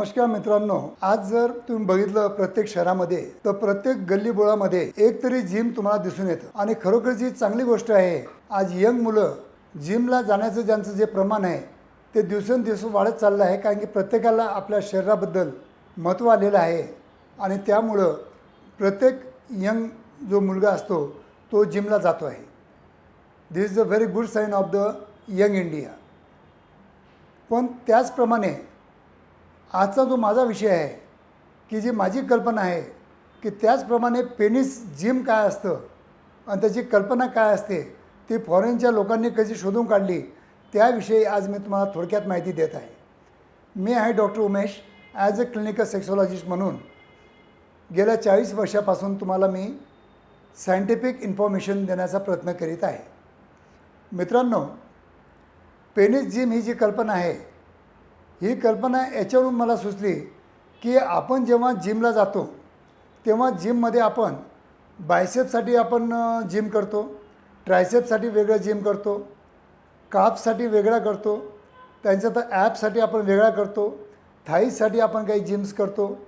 नमस्कार मित्रांनो आज जर तुम्ही बघितलं प्रत्येक शहरामध्ये तर प्रत्येक गल्लीबोळामध्ये एक तरी जिम तुम्हाला दिसून येतं. आणि खरोखरची चांगली गोष्ट आहे आज यंग मुलं जिमला जाण्याचं ज्यांचं जे प्रमाण आहे ते दिवसेंदिवस वाढत चाललं आहे. कारण की प्रत्येकाला आपल्या शरीराबद्दल महत्त्व आलेलं आहे. आणि त्यामुळं प्रत्येक यंग जो मुलगा असतो तो जिमला जातो आहे. This is a very good sign of the young India पण त्याचप्रमाणे आजचा जो माझा विषय आहे की जी माझी कल्पना आहे की त्याचप्रमाणे पेनिस जिम काय असतं आणि त्याची कल्पना काय असते ती फॉरेनच्या लोकांनी कशी शोधून काढली त्याविषयी आज मी तुम्हाला थोडक्यात माहिती देत आहे. मी आहे doctor Umesh as a clinical sexologist म्हणून. गेल्या चाळीस वर्षापासून तुम्हाला मी सायंटिफिक इन्फॉर्मेशन देण्याचा प्रयत्न करीत आहे. मित्रांनो पेनिस जिम ही जी कल्पना आहे ही कल्पना याच्यावरून मला सुचली की आपण जेव्हा जिमला जातो तेव्हा जिममध्ये आपण बायसेपसाठी आपण जिम करतो ट्रायसेपसाठी वेगळं जिम करतो कापसाठी वेगळा करतो त्यांच्या तर ॲपसाठी आपण वेगळा करतो थाईसाठी आपण काही जिम्स करतो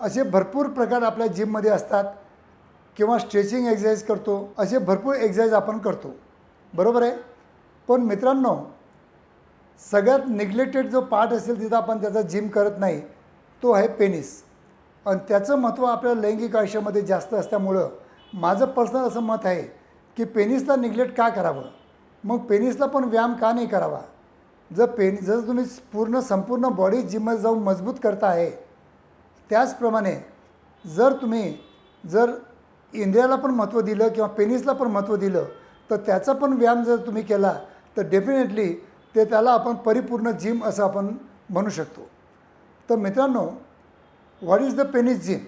असे भरपूर प्रकार आपल्या जिममध्ये असतात किंवा स्ट्रेचिंग एक्झरसाईज करतो असे भरपूर एक्झरसाईज आपण करतो. बरोबर आहे? पण मित्रांनो सगळ्यात निग्लेक्टेड जो पार्ट असेल तिथं आपण त्याचा जिम करत नाही तो आहे पेनिस आणि त्याचं महत्त्व आपल्या लैंगिक आयुष्यामध्ये जास्त असल्यामुळं माझं पर्सनल असं मत आहे की पेनिसला निग्लेक्ट का करावं? मग पेनिसला पण व्यायाम का नाही करावा? जर पेन जर तुम्ही पूर्ण संपूर्ण बॉडी जिममध्ये जाऊन मजबूत करता आहे त्याचप्रमाणे जर तुम्ही जर इंद्रियाला पण महत्त्व दिलं किंवा पेनिसला पण महत्त्व दिलं तर त्याचा पण व्यायाम जर तुम्ही केला तर डेफिनेटली ते त्याला आपण परिपूर्ण जिम असं आपण म्हणू शकतो. तर मित्रांनो what is the penis gym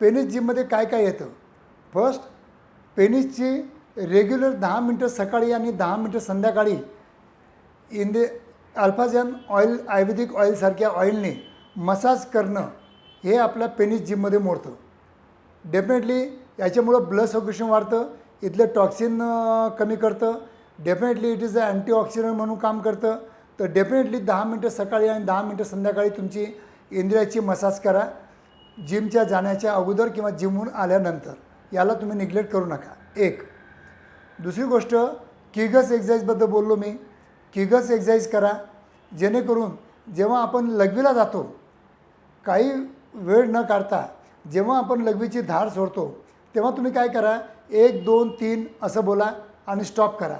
penis जिममध्ये काय काय येतं? फर्स्ट पेनिसची रेग्युलर दहा मिनटं सकाळी आणि दहा मिनटं संध्याकाळी इन द अल्फाजन ऑइल आयुर्वेदिक ऑइलसारख्या ऑइलने मसाज करणं हे आपल्या पेनिस जिममध्ये मोडतं. डेफिनेटली याच्यामुळं ब्लड सर्क्युलेशन वाढतं इथलं टॉक्सिन कमी करतं definitely it is a antioxidant म्हणून काम करतं. तर डेफिनेटली दहा मिनटं सकाळी आणि दहा मिनटं संध्याकाळी तुमची इंद्रियाची मसाज करा. जिमच्या जाण्याच्या अगोदर किंवा जिमहून आल्यानंतर. याला तुम्ही निग्लेक्ट करू नका. एक. दुसरी गोष्ट किगस एक्झाईजबद्दल बोललो मी. किगस एक्झाईज करा. जेणेकरून जेव्हा आपण लघवीला जातो काही वेळ न काढता जेव्हा आपण लघवीची धार सोडतो तेव्हा तुम्ही काय करा? एक दोन तीन असं बोला आणि स्टॉप करा.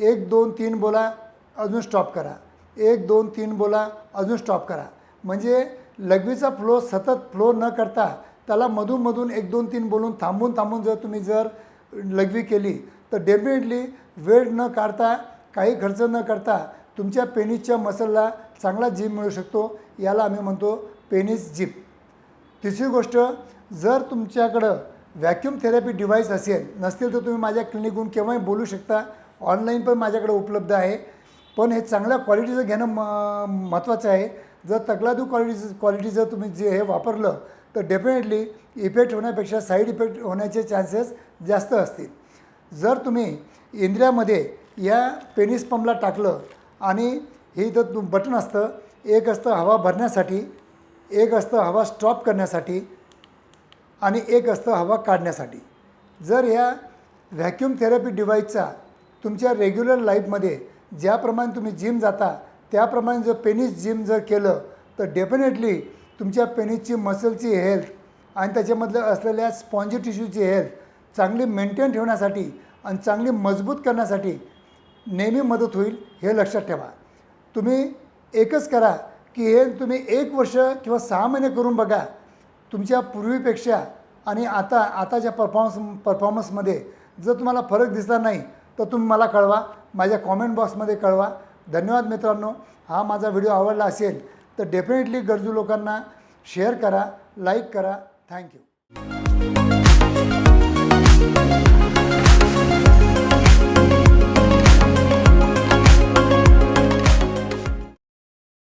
एक दोन तीन बोला अजून स्टॉप करा. एक दोन तीन बोला अजून स्टॉप करा. म्हणजे लघवीचा फ्लो सतत फ्लो न करता त्याला मधूनमधून एक दोन तीन बोलून थांबून थांबून जर तुम्ही जर लघवी केली तर डेफिनेटली वेळ न काढता काही खर्च न करता तुमच्या पेनिसच्या मसलला चांगला जीप मिळू शकतो. याला आम्ही म्हणतो पेनिस जीप तिसरी गोष्ट जर तुमच्याकडं व्हॅक्यूम थेरपी डिव्हाइस असेल नसतील तर तुम्ही माझ्या क्लिनिकहून केव्हाही बोलू शकता. ऑनलाईन पण माझ्याकडे उपलब्ध आहे. पण हे चांगल्या क्वालिटीचं घेणं म महत्त्वाचं आहे. जर तकलादू क्वालिटी क्वालिटी जर तुम्ही जे हे वापरलं तर डेफिनेटली इफेक्ट होण्यापेक्षा साईड इफेक्ट होण्याचे चान्सेस जास्त असतील. जर तुम्ही इंद्रियामध्ये या पेनिस पंपला टाकलं आणि हे इथं तुम बटन असतं एक असतं हवा भरण्यासाठी एक असतं हवा स्टॉप करण्यासाठी आणि एक असतं हवा काढण्यासाठी. जर ह्या व्हॅक्यूम थेरपी डिव्हाइसचा तुमच्या रेग्युलर लाईफमध्ये ज्याप्रमाणे तुम्ही जिम जाता त्याप्रमाणे जर पेनिस जिम जर केलं तर डेफिनेटली तुमच्या पेनिसची मसलची हेल्थ आणि त्याच्यामधलं असलेल्या स्पॉन्जी टिश्यूची हेल्थ चांगली मेंटेन ठेवण्यासाठी आणि चांगली मजबूत करण्यासाठी नेहमी मदत होईल हे लक्षात ठेवा. तुम्ही एकच करा की हे तुम्ही एक वर्ष किंवा सहा महिने करून बघा. तुमच्या पूर्वीपेक्षा आणि आता आताच्या परफॉर्मन्स परफॉर्मन्समध्ये जर तुम्हाला फरक दिसला नाही तर तुम्ही मला कळवा माझ्या कॉमेंट बॉक्समध्ये कळवा. धन्यवाद मित्रांनो. हा माझा व्हिडिओ आवडला असेल तर डेफिनेटली गरजू लोकांना शेअर करा लाईक करा. थँक्यू